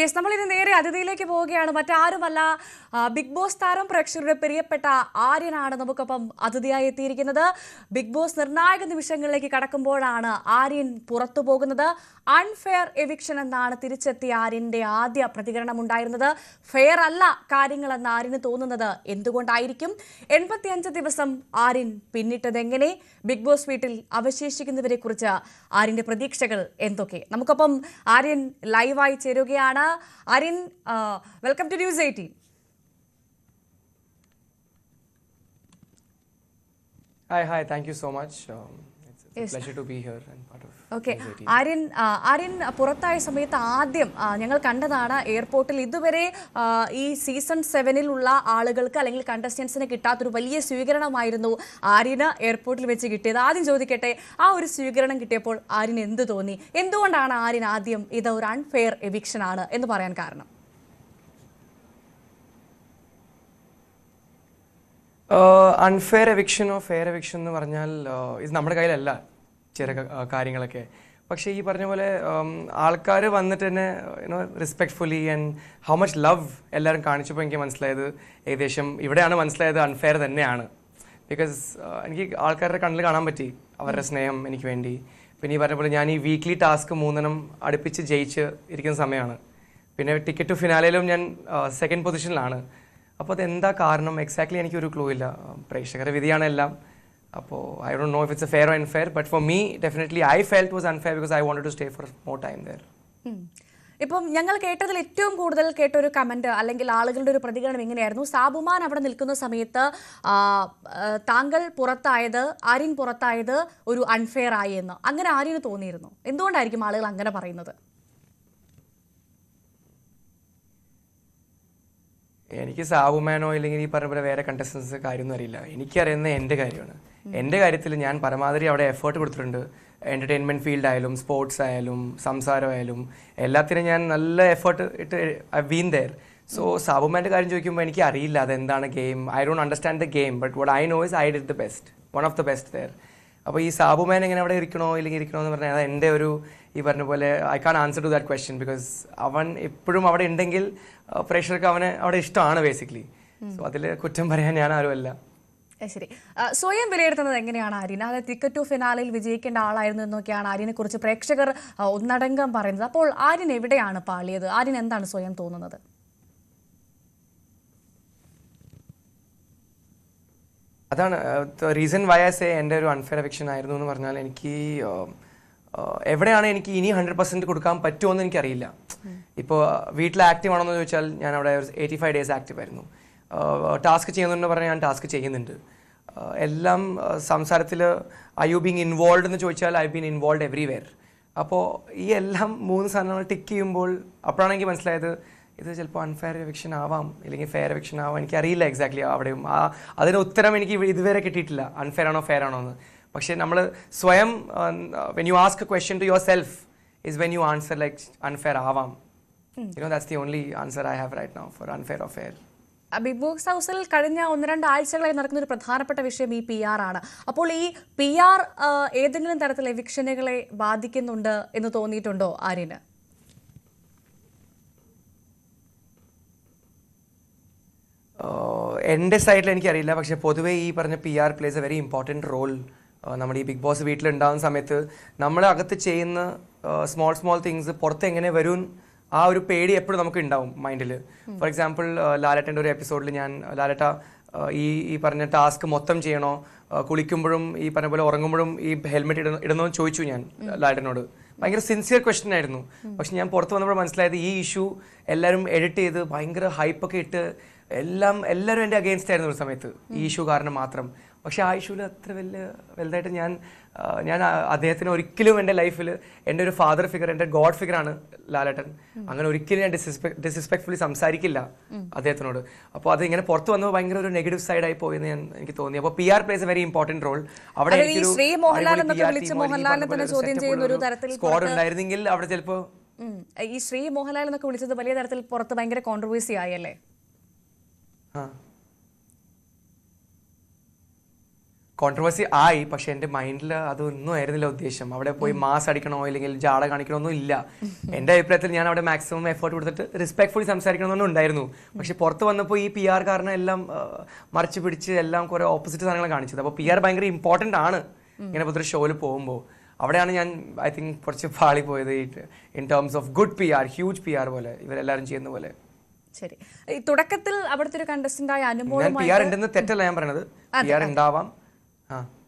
Yes നമ്മൾ ഇനി നേരെ അതിഥിയിലേക്ക് പോവുകയാണ്. മറ്റാരുമല്ല ബിഗ് ബോസ് താരം പ്രേക്ഷകരുടെ പ്രിയപ്പെട്ട ആര്യനാണ് നമുക്കൊപ്പം അതിഥിയായി എത്തിയിരിക്കുന്നത്. ബിഗ് ബോസ് നിർണായക നിമിഷങ്ങളിലേക്ക് കടക്കുമ്പോഴാണ് ആര്യൻ പുറത്തു പോകുന്നത്. അൺഫെയർ എവിക്ഷൻ എന്നാണ് തിരിച്ചെത്തിയ ആര്യന്റെ ആദ്യ പ്രതികരണം ഉണ്ടായിരുന്നത്. ഫെയർ അല്ല കാര്യങ്ങളെന്ന് ആര്യന് തോന്നുന്നത് എന്തുകൊണ്ടായിരിക്കും? എൺപത്തിയഞ്ച് ദിവസം ആര്യൻ പിന്നിട്ടത് എങ്ങനെ? ബിഗ് ബോസ് വീട്ടിൽ അവശേഷിക്കുന്നവരെ കുറിച്ച് ആര്യന്റെ പ്രതീക്ഷകൾ എന്തൊക്കെ? നമുക്കൊപ്പം ആര്യൻ ലൈവായി ചേരുകയാണ്. Anna, Arin, uh, welcome to News 18. Hi, hi, thank you so much. Um, okay 18. Aryan ആ, ആര്യൻ പുറത്തായ സമയത്ത് ആദ്യം ഞങ്ങൾ കണ്ടതാണ് എയർപോർട്ടിൽ ഇതുവരെ ഈ സീസൺ സെവനിലുള്ള ആളുകൾക്ക് അല്ലെങ്കിൽ കണ്ടസ്റ്റൻസിന് കിട്ടാത്തൊരു വലിയ സ്വീകരണമായിരുന്നു ആര്യന് എയർപോർട്ടിൽ വെച്ച് കിട്ടിയത്. ആദ്യം ചോദിക്കട്ടെ ആ ഒരു സ്വീകരണം കിട്ടിയപ്പോൾ ആര്യൻ എന്ത് തോന്നി? എന്തുകൊണ്ടാണ് ആര്യൻ ആദ്യം ഇത് ഒരു അൺഫെയർ എവിക്ഷൻ ആണ് എന്ന് പറയാൻ കാരണം? അൺഫെയർ എവിക്ഷനോ ഫെയർ എവിക്ഷൻ എന്ന് പറഞ്ഞാൽ ഇത് നമ്മുടെ കയ്യിലല്ല ചില കാര്യങ്ങളൊക്കെ. പക്ഷേ ഈ പറഞ്ഞ പോലെ ആൾക്കാർ വന്നിട്ട് തന്നെ you know respectfully and how much love എല്ലാവരും കാണിച്ചപ്പോൾ എനിക്ക് മനസ്സിലായത് ഏകദേശം ഇവിടെയാണ് മനസ്സിലായത് അൺഫെയർ തന്നെയാണ്. ബിക്കോസ് എനിക്ക് ആൾക്കാരുടെ കണ്ണിൽ കാണാൻ പറ്റി അവരുടെ സ്നേഹം എനിക്ക് വേണ്ടി. പിന്നെ ഈ പറഞ്ഞ പോലെ ഞാൻ ഈ വീക്ക്ലി ടാസ്ക് മൂന്നെണ്ണം അടുപ്പിച്ച് ജയിച്ച് ഇരിക്കുന്ന സമയമാണ്. പിന്നെ ടിക്കറ്റ് ടു ഫിനാലയിലും ഞാൻ സെക്കൻഡ് പൊസിഷനിലാണ് അപ്പോൾ അതെന്താ കാരണം? എക്സാക്ട്ലി എനിക്കൊരു ക്ലൂ ഇല്ല. പ്രേക്ഷകരുടെ വിധിയാണ് എല്ലാം. അപ്പോൾ I don't know if it's a fair unfair but for me definitely I felt was unfair because I want to stay for more time there. ഇപ്പം ഞങ്ങൾ കേട്ടതിൽ ഏറ്റവും കൂടുതൽ കേട്ട ഒരു കമന്റ് അല്ലെങ്കിൽ ആളുകളുടെ ഒരു പ്രതികരണം ഇങ്ങനെയായിരുന്നു. സാബുമാൻ അവിടെ നിൽക്കുന്ന സമയത്ത് താങ്കൾ പുറത്തായത് ആര്യൻ പുറത്തായത് ഒരു അൺഫെയർ ആയി എന്ന്. അങ്ങനെ ആര്യന് തോന്നിയിരുന്നു. എന്തുകൊണ്ടായിരിക്കും ആളുകൾ അങ്ങനെ പറയുന്നത്? എനിക്ക് സാബുമാനോ ഇല്ലെങ്കിൽ ഈ പറഞ്ഞ പോലെ വേറെ കണ്ടസ്റ്റൻസ് കാര്യമൊന്നും അറിയില്ല. എനിക്കറിയുന്ന എന്റെ കാര്യമാണ്. എന്റെ കാര്യത്തിൽ ഞാൻ പരമാവധി അവിടെ എഫേർട്ട് കൊടുത്തിട്ടുണ്ട്. എന്റർടൈൻമെന്റ് ഫീൽഡ് ആയാലും സ്പോർട്സ് ആയാലും സംസാരമായാലും എല്ലാത്തിനും ഞാൻ നല്ല എഫേർട്ട് ഇട്ട് ഐ വീൻ ദയർ സോ സാബുമാന്റെ കാര്യം ചോദിക്കുമ്പോൾ എനിക്ക് അറിയില്ല അതെന്താണ് game I don't understand the game but what I know is I did the best one of the best there അപ്പോൾ ഈ സാബുമാൻ എങ്ങനെ അവിടെ ഇരിക്കണോ ഇല്ലെങ്കിൽ ഇരിക്കണോ എന്ന് പറഞ്ഞാൽ അത് എന്റെ ഒരു ഈ പറഞ്ഞ പോലെ I can answer to that question because അവൻ എപ്പോഴും അവിടെ ഉണ്ടെങ്കിൽ പ്രേക്ഷകർക്ക് അവനെ അവിടെ ഇഷ്ടമാണ് ബേസിക്കലി സോ അതിൽ കുറ്റം പറയാൻ ഞാൻ ആരുമല്ല. ശരി. സ്വയം വിലയിരുത്തുന്നത് എങ്ങനെയാണ് ആര്യൻ? അതായത് ടിക്കറ്റ് ടു ഫിനാലിൽ വിജയിക്കേണ്ട ആളായിരുന്നു എന്നൊക്കെയാണ് ആര്യനെ കുറിച്ച് പ്രേക്ഷകർ ഒന്നടങ്കം പറയുന്നത്. അപ്പോൾ ആര്യൻ എവിടെയാണ് പാളിയത്? ആര്യൻ എന്താണ് സ്വയം തോന്നുന്നത്? അതാണ് റീസൺ വൈ ഐ സേ എന്റെ ഒരു അൺഫെയർ എവിക്ഷൻ ആയിരുന്നു എന്ന് പറഞ്ഞാൽ എനിക്ക് എവിടെയാണ് എനിക്ക് ഇനി ഹൺഡ്രഡ് പെർസെന്റ് കൊടുക്കാൻ പറ്റുമോ എന്ന് എനിക്കറിയില്ല. ഇപ്പോൾ വീട്ടിൽ ആക്റ്റീവ് ആണോ എന്ന് ചോദിച്ചാൽ ഞാൻ അവിടെ എയ്റ്റി ഫൈവ് ഡേയ്സ് ആക്റ്റീവ് ആയിരുന്നു. ടാസ്ക് ചെയ്യുന്നുണ്ടെന്ന് പറഞ്ഞാൽ ഞാൻ ടാസ്ക് ചെയ്യുന്നുണ്ട്. എല്ലാം സംസാരത്തിൽ ഐ യു ബീങ് ഇൻവോൾവ് എന്ന് ചോദിച്ചാൽ ഐ ബീൻ ഇൻവോൾവ് എവറിവെയർ അപ്പോൾ ഈ എല്ലാം മൂന്ന് സാധനങ്ങൾ ടിക്ക് ചെയ്യുമ്പോൾ അപ്പോഴാണ് എനിക്ക് മനസ്സിലായത് ഇത് ചിലപ്പോൾ അൺഫെയർ എവിക്ഷൻ ആവാം അല്ലെങ്കിൽ ഫെയർ എവിക്ഷൻ ആവാം. എനിക്കറിയില്ല എക്സാക്ട്ലി അവിടെയും. ആ അതിന് ഉത്തരം എനിക്ക് ഇതുവരെ കിട്ടിയിട്ടില്ല. അൺഫെയർ ആണോ ഫെയർ ആണോ എന്ന് പക്ഷേ നമ്മൾ സ്വയം when you ask a question to yourself is when you answer like unfair ആവാം. You know that's the only answer I have right now for unfair or fair Bigg Boss ഹൗസിൽ കഴിഞ്ഞ ഒന്ന് രണ്ട് ആഴ്ചകളായി നടക്കുന്ന ഒരു പ്രധാനപ്പെട്ട വിഷയം ഈ പി ആർ ആണ്. അപ്പോൾ ഈ പി ആർ ഏതെങ്കിലും തരത്തിൽ എവിക്ഷനുകളെ ബാധിക്കുന്നുണ്ട് എന്ന് തോന്നിയിട്ടുണ്ടോ ആര്യന്? എന്റെ സൈഡിൽ എനിക്കറിയില്ല. പക്ഷേ പൊതുവേ ഈ പറഞ്ഞ P R plays a very important role നമ്മുടെ ഈ ബിഗ് ബോസ് വീട്ടിലുണ്ടാകുന്ന സമയത്ത് നമ്മൾ അകത്ത് ചെയ്യുന്ന സ്മോൾ സ്മോൾ തിങ്സ് പുറത്ത് എങ്ങനെ വരും ആ ഒരു പേടി എപ്പോഴും നമുക്ക് ഉണ്ടാവും മൈൻഡിൽ ഫോർ എക്സാമ്പിൾ ലാലേട്ടന്റെ ഒരു എപ്പിസോഡിൽ ഞാൻ ലാലേട്ട ഈ ഈ പറഞ്ഞ ടാസ്ക് മൊത്തം ചെയ്യണോ? കുളിക്കുമ്പോഴും ഈ പറഞ്ഞ പോലെ ഉറങ്ങുമ്പോഴും ഈ ഹെൽമെറ്റ് ഇടണോ ഇടണോ എന്ന് ചോദിച്ചു ഞാൻ ലാലേട്ടനോട്. ഭയങ്കര സിൻസിയർ ക്വസ്റ്റ്യൻ ആയിരുന്നു. പക്ഷെ ഞാൻ പുറത്ത് വന്നപ്പോൾ മനസ്സിലായത് ഈ ഇഷ്യൂ എല്ലാവരും എഡിറ്റ് ചെയ്ത് ഭയങ്കര ഹൈപ്പൊക്കെ ഇട്ട് എല്ലാം എല്ലാവരും എന്റെ അഗെയിൻസ്റ്റ് ആയിരുന്നു ഒരു സമയത്ത്. ഈ ഇഷ്യൂ കാരണം മാത്രം. പക്ഷെ ആ ഇഷ്യൂവിൽ അത്ര വലിയ വലുതായിട്ട് ഞാൻ ഞാൻ അദ്ദേഹത്തിന് ഒരിക്കലും എന്റെ ലൈഫിൽ എന്റെ ഒരു ഫാദർ ഫിഗർ എന്റെ ഗോഡ് ഫിഗറാണ് ലാലേട്ടൻ. അങ്ങനെ ഒരിക്കലും ഞാൻ ഡിസ്പെക്ട് ഡിസ്റെസ്പെക്ട്ഫുള്ളി സംസാരിക്കില്ല അദ്ദേഹത്തിനോട്. അപ്പോൾ അത് ഇങ്ങനെ പുറത്ത് വന്നപ്പോൾ ഭയങ്കര ഒരു നെഗറ്റീവ് സൈഡായി പോയെന്ന് ഞാൻ എനിക്ക് തോന്നി. അപ്പോൾ P R plays very important role അവിടെ സ്കോഡ് ഉണ്ടായിരുന്നെങ്കിൽ അവിടെ ചിലപ്പോൾ ഈ ശ്രീ മോഹൻലാൽ എന്നൊക്കെ വിളിച്ചത് വലിയ തരത്തിൽ പുറത്ത് ഭയങ്കര കോൺട്രവേഴ്സി ആയല്ലേ കോൺട്രവേഴ്സി ആയി പക്ഷെ എന്റെ മൈൻഡിൽ അതൊന്നും ആയിരുന്നില്ല ഉദ്ദേശം. അവിടെ പോയി മാസ് അടിക്കണോ അല്ലെങ്കിൽ ജാട കാണിക്കണോ ഒന്നും ഇല്ല എന്റെ അഭിപ്രായത്തിൽ ഞാൻ അവിടെ മാക്സിമം എഫേർട്ട് കൊടുത്തിട്ട് റെസ്പെക്ട്ഫുള്ളി സംസാരിക്കണമെന്നും ഉണ്ടായിരുന്നു. പക്ഷെ പുറത്ത് വന്നപ്പോൾ ഈ പി ആർ കാരണം എല്ലാം മറിച്ച് പിടിച്ച് എല്ലാം കുറെ ഓപ്പോസിറ്റ് സാധനങ്ങൾ കാണിച്ചത്. അപ്പോൾ പി ആർ ഭയങ്കര ഇമ്പോർട്ടന്റ് ആണ് ഇങ്ങനെ ഒരു ഷോയിൽ പോകുമ്പോൾ. അവിടെയാണ് ഞാൻ ഐ തിങ്ക് കുറച്ച് പാളി പോയത് in terms of good P R huge P R പോലെ ഇവരെല്ലാവരും ചെയ്യുന്ന പോലെ. ശരി. ഈ തുടക്കത്തിൽ അവിടുത്തെ ഒരു കണ്ടസ്റ്റന്റായ ആയ അനുമോളുമായി തെറ്റല്ല ഞാൻ പറയണത്. ഉണ്ടാവാം.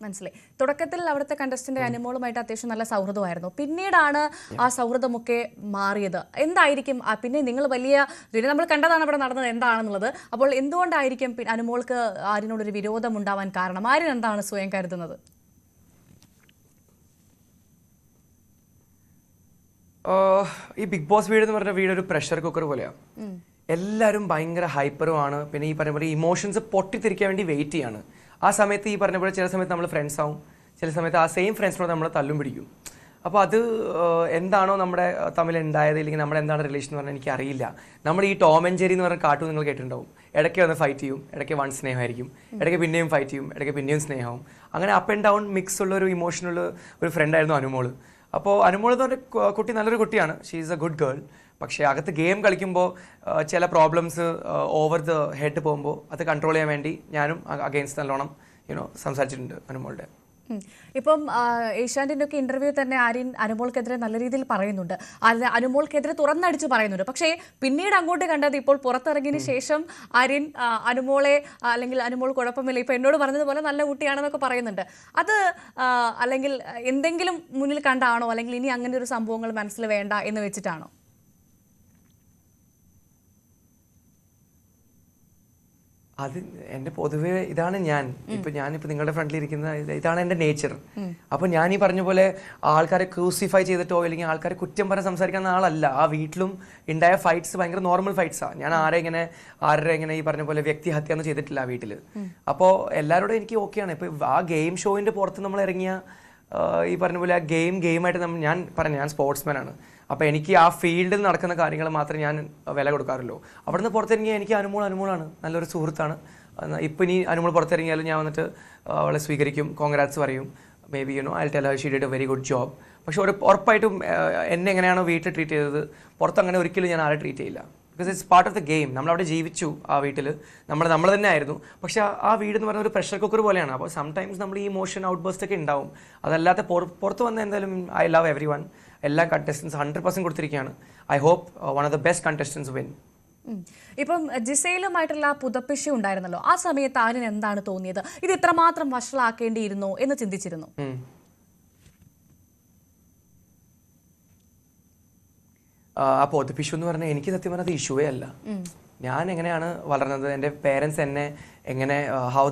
മനസ്സിലായി. തുടക്കത്തിൽ അവിടുത്തെ കണ്ടസ്റ്റന്റ് അനുമോളുമായിട്ട് അത്യാവശ്യം നല്ല സൗഹൃദമായിരുന്നു. പിന്നീടാണ് ആ സൗഹൃദമൊക്കെ മാറിയത്. എന്തായിരിക്കും? പിന്നെ നിങ്ങൾ വലിയ നമ്മൾ കണ്ടതാണ് അവിടെ നടന്നത് എന്താണെന്നുള്ളത്. അപ്പോൾ എന്തുകൊണ്ടായിരിക്കും അനുമോൾക്ക് ആരിനോടൊരു വിരോധം ഉണ്ടാവാൻ കാരണം? ആര്യൻ എന്താണ് സ്വയം കരുതുന്നത്? ഈ ബിഗ് ബോസ് വീട് എന്ന് പറഞ്ഞ വീട് ഒരു പ്രഷർ കുക്കർ പോലെയാണ് എല്ലാവരും ഭയങ്കര ഹൈപ്പറുമാണ് പിന്നെ ഈ പറഞ്ഞ പോലെ ഇമോഷൻസ് പൊട്ടിത്തിരിക്കാൻ വേണ്ടി വെയിറ്റ് ചെയ്യാണ്. ആ സമയത്ത് ഈ പറഞ്ഞ പോലെ ചില സമയത്ത് നമ്മൾ ഫ്രണ്ട്സ് ആവും. ചില സമയത്ത് ആ സെയിം ഫ്രണ്ട്സിനോട് നമ്മൾ തല്ലും പിടിക്കും. അപ്പോൾ അത് എന്താണോ നമ്മുടെ തമ്മിൽ ഉണ്ടായത് ഇല്ലെങ്കിൽ നമ്മുടെ എന്താണ് റിലേഷൻ എന്ന് പറഞ്ഞാൽ എനിക്ക് അറിയില്ല. നമ്മൾ ഈ ടോം ആൻഡ് ജെറി എന്ന് പറഞ്ഞ കാർട്ടൂൺ നിങ്ങൾ കേട്ടിട്ടുണ്ടാവും. ഇടയ്ക്ക് വന്ന് ഫൈറ്റ് ചെയ്യും. ഇടയ്ക്ക് വൺ സ്നേഹമായിരിക്കും. ഇടയ്ക്ക് പിന്നെയും ഫൈറ്റ് ചെയ്യും. ഇടയ്ക്ക് പിന്നെയും സ്നേഹവും അങ്ങനെ അപ്പ് ആൻഡ് ഡൗൺ മിക്സ് ഉള്ള ഒരു ഇമോഷനുള്ള ഒരു ഫ്രണ്ടായിരുന്നു അനുമോൾ. അപ്പോൾ അനുമോൾ എന്ന് പറഞ്ഞ കുട്ടി നല്ലൊരു കുട്ടിയാണ്. She is a good girl പക്ഷേ അകത്ത് ഗെയിം കളിക്കുമ്പോൾ ചില പ്രോബ്ലംസ് ഓവർ ദ ഹെഡ് പോകുമ്പോൾ അത് കൺട്രോൾ ചെയ്യാൻ വേണ്ടി ഞാനും അഗെയിൻസ്റ്റ് നല്ലോണം യുനോ സംസാരിച്ചിട്ടുണ്ട് അനുമോളുടെ. ഇപ്പം ആ, ഏഷ്യാനെറ്റിന്റെ ഒക്കെ ഇന്റർവ്യൂ തന്നെ ആര്യൻ അനുമോൾക്കെതിരെ നല്ല രീതിയിൽ പറയുന്നുണ്ട്. അത് അനുമോൾക്കെതിരെ തുറന്നടിച്ച് പറയുന്നുണ്ട്. പക്ഷേ പിന്നീട് അങ്ങോട്ട് കണ്ടത് ഇപ്പോൾ പുറത്തിറങ്ങിയതിന് ശേഷം ആര്യൻ അനുമോളെ അല്ലെങ്കിൽ അനുമോൾ കുഴപ്പമില്ല ഇപ്പം എന്നോട് പറഞ്ഞതുപോലെ നല്ല കുട്ടിയാണെന്നൊക്കെ പറയുന്നുണ്ട്. അത് അല്ലെങ്കിൽ എന്തെങ്കിലും മുന്നിൽ കണ്ടാണോ അല്ലെങ്കിൽ ഇനി അങ്ങനെ ഒരു സംഭവങ്ങൾ മനസ്സിൽ വേണ്ട എന്ന് വെച്ചിട്ടാണോ? അത് എന്റെ പൊതുവേ ഇതാണ് ഞാൻ. ഇപ്പൊ ഞാനിപ്പോ നിങ്ങളുടെ ഫ്രണ്ടിൽ ഇരിക്കുന്ന ഇതാണ് എന്റെ നേച്ചർ അപ്പൊ ഞാൻ ഈ പറഞ്ഞ പോലെ ആൾക്കാരെ ക്രൂസിഫൈ ചെയ്തിട്ടോ അല്ലെങ്കിൽ ആൾക്കാരെ കുറ്റം പറഞ്ഞ് സംസാരിക്കുന്ന ആളല്ല. ആ വീട്ടിലും ഉണ്ടായ ഫൈറ്റ്സ് ഭയങ്കര നോർമൽ ഫൈറ്റ്സാണ് ഞാൻ ആരെ ഇങ്ങനെ ആരുടെ ഇങ്ങനെ ഈ പറഞ്ഞ പോലെ വ്യക്തിഹത്യ ഒന്നും ചെയ്തിട്ടില്ല ആ വീട്ടിൽ അപ്പോൾ എല്ലാവരോടും എനിക്ക് ഓക്കെയാണ് ഇപ്പൊ ആ ഗെയിം ഷോയിന്റെ പുറത്ത് നമ്മൾ ഇറങ്ങിയ ഈ പറഞ്ഞ പോലെ ആ ഗെയിം ഗെയിമായിട്ട് നമ്മൾ ഞാൻ പറഞ്ഞു ഞാൻ സ്പോർട്സ്മാൻ ആണ്. അപ്പോൾ എനിക്ക് ആ ഫീൽഡിൽ നടക്കുന്ന കാര്യങ്ങൾ മാത്രമേ ഞാൻ വില കൊടുക്കാറുള്ളൂ. അവിടുന്ന് പുറത്തിറങ്ങിയ എനിക്ക് അനുമോൾ അനുമോളാണ്. നല്ലൊരു സുഹൃത്താണ്. ഇപ്പം ഇനി അനുമോൾ പുറത്തിറങ്ങിയാലും ഞാൻ വന്നിട്ട് അവളെ സ്വീകരിക്കും. കോൺഗ്രാറ്റ്സ് പറയും. Maybe you know I tell she did a very good job പക്ഷെ ഒരു ഉറപ്പായിട്ടും എന്നെ എങ്ങനെയാണോ വീട്ടിൽ ട്രീറ്റ് ചെയ്തത് പുറത്ത് അങ്ങനെ ഒരിക്കലും ഞാൻ ആരെ ട്രീറ്റ് ചെയ്യില്ല. Because it's part of the game നമ്മൾ അവിടെ ജീവിച്ചു ആ വീട്ടിൽ നമ്മൾ നമ്മൾ തന്നെ ആയിരുന്നു പക്ഷേ ആ- വീട് എന്ന് പറഞ്ഞ ഒരു പ്രഷർ കുക്കർ പോലെയാണ്. അപ്പോൾ സംടൈംസ് നമ്മൾ ഈ ഇമോഷൻ ഔട്ട് ബേസ്റ്റ് ഒക്കെ ഉണ്ടാവും. അതല്ലാത്ത പുറ- പുറത്ത് വന്ന എന്തായാലും ഐ ലവ് എവറി വൺ എല്ലാ കണ്ടസ്റ്റൻസ് ഹൺഡ്രഡ് പെർസെന്റ് കൊടുത്തിരിക്കുകയാണ്. I hope one of the best contestants win. ഇപ്പം ജിസയിലുമായിട്ടുള്ള ആ പുതപ്പിഷു ഉണ്ടായിരുന്നല്ലോ. ആ സമയത്ത് ആര്യൻ എന്താണ് തോന്നിയത്? ഇത് ഇത്രമാത്രം വഷളാക്കേണ്ടിയിരുന്നോ എന്ന് ചിന്തിച്ചിരുന്നു. ആ പൊതുപ്പിഷു എന്ന് പറഞ്ഞാൽ എനിക്ക് സത്യം പറഞ്ഞത് ഇഷ്യൂവേ അല്ല. ഞാൻ എങ്ങനെയാണ് വളർന്നത്? എന്റെ പേരൻസ് എന്നെ എങ്ങനെ ഹൗ